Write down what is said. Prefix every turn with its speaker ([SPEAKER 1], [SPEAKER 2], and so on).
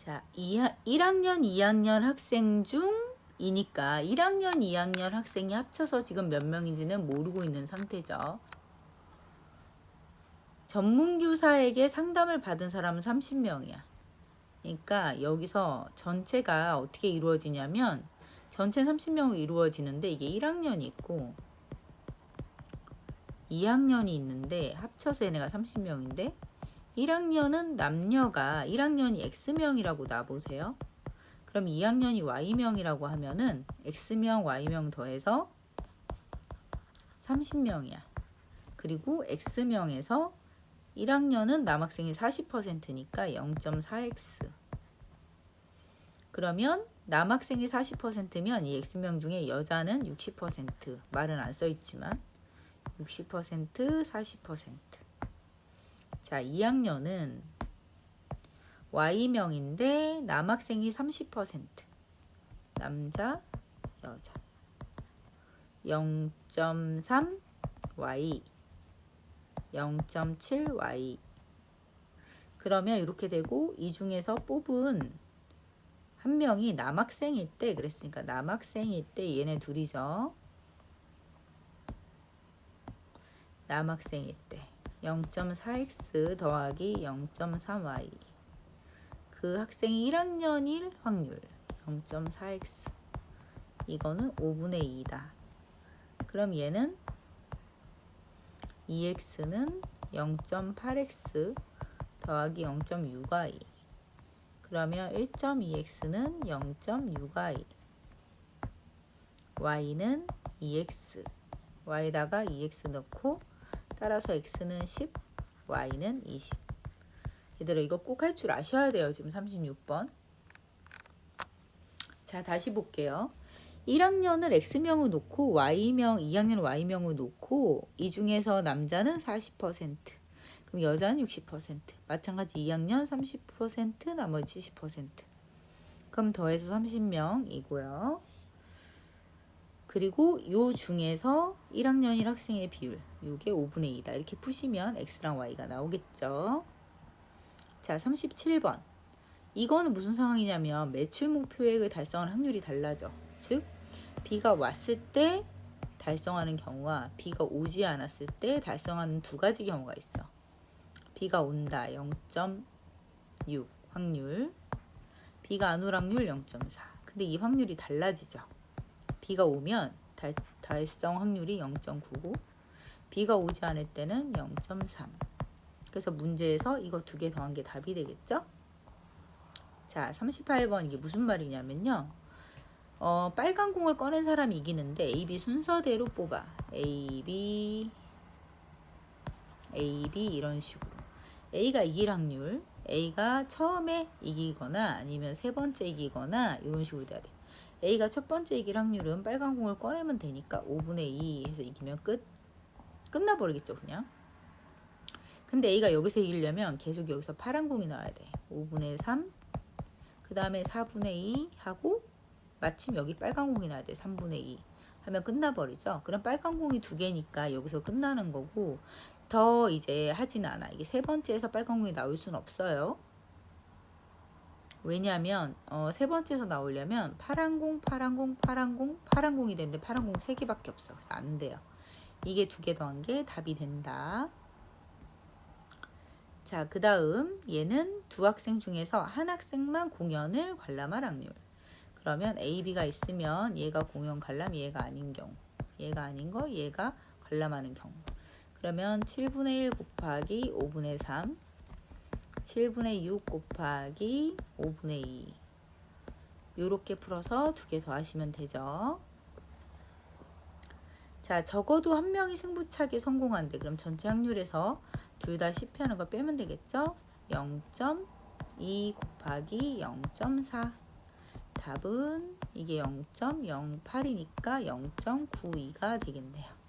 [SPEAKER 1] 자, 1학년, 2학년 학생 중 이니까 1학년, 2학년 학생이 합쳐서 지금 몇 명인지는 모르고 있는 상태죠. 전문교사에게 상담을 받은 사람은 30명이야. 그러니까 여기서 전체가 어떻게 이루어지냐면 전체 30명으로 이루어지는데 이게 1학년이 있고 2학년이 있는데 합쳐서 얘네가 30명인데 1학년은 남녀가 1학년이 X명이라고 놔보세요. 그럼 2학년이 Y명이라고 하면은 X명, Y명 더해서 30명이야. 그리고 X명에서 1학년은 남학생이 40%니까 0.4X. 그러면 남학생이 40%면 이 X명 중에 여자는 60% 말은 안 써있지만 60% 40% 자, 2학년은 Y명인데 남학생이 30% 남자, 여자. 0.3 Y 0.7 Y. 그러면 이렇게 되고 이 중에서 뽑은 한 명이 남학생일 때 그랬으니까 남학생일 때 얘네 둘이죠. 남학생일 때 0.4x 더하기 0.3y 그 학생이 1학년일 확률 0.4x 이거는 5분의 2다. 그럼 얘는 2x는 0.8x 더하기 0.6y 그러면 1.2x는 0.6y y는 2x y에다가 2x 넣고 따라서 x는 10, y는 20. 얘들아 이거 꼭 할 줄 아셔야 돼요. 지금 36번. 자, 다시 볼게요. 1학년을 x명을 놓고 y명, 2학년 y명을 놓고 이 중에서 남자는 40%, 그럼 여자는 60%. 마찬가지 2학년 30%, 나머지 70%. 그럼 더해서 30명이고요. 그리고 요 중에서 1학년일 학생의 비율 요게 5분의 2다. 이렇게 푸시면 x랑 y가 나오겠죠? 자 37번. 이거는 무슨 상황이냐면 매출 목표액을 달성하는 확률이 달라져. 즉 B가 왔을 때 달성하는 경우와 B가 오지 않았을 때 달성하는 두 가지 경우가 있어. B가 온다 0.6 확률. B가 안 올 확률 0.4 근데 이 확률이 달라지죠 비가 오면 달, 달성 확률이 0.99 비가 오지 않을 때는 0.3 그래서 문제에서 이거 두 개 더한 게 답이 되겠죠? 자 38번 이게 무슨 말이냐면요. 어, 빨간 공을 꺼낸 사람이 이기는데 A, B 순서대로 뽑아. A, B A, B 이런 식으로. A가 이길 확률 A가 처음에 이기거나 아니면 세 번째 이기거나 이런 식으로 돼야 돼 A가 첫 번째 이길 확률은 빨간 공을 꺼내면 되니까 5분의 2 해서 이기면 끝. 끝나버리겠죠, 그냥. 근데 A가 여기서 이기려면 계속 여기서 파란 공이 나와야 돼. 5분의 3, 그 다음에 4분의 2 하고 마침 여기 빨간 공이 나와야 돼. 3분의 2 하면 끝나버리죠. 그럼 빨간 공이 두 개니까 여기서 끝나는 거고 더 이제 하진 않아. 이게 세 번째에서 빨간 공이 나올 수는 없어요. 왜냐하면 어, 세 번째에서 나오려면 파란 공, 파란 공, 파란 공, 파란 공이 되는데 파란 공 세 개밖에 없어. 안 돼요. 이게 두 개 더한 게 답이 된다. 자, 그 다음 얘는 두 학생 중에서 한 학생만 공연을 관람할 확률. 그러면 A, B가 있으면 얘가 공연 관람, 얘가 아닌 경우. 얘가 아닌 거, 얘가 관람하는 경우. 그러면 7분의 1 곱하기 5분의 3 7분의 6 곱하기 5분의 2 이렇게 풀어서 두 개 더 하시면 되죠. 자, 적어도 한 명이 승부차기 성공한대. 그럼 전체 확률에서 둘다 10회 하는 걸 빼면 되겠죠? 0.2 곱하기 0.4 답은 이게 0.08이니까 0.92가 되겠네요.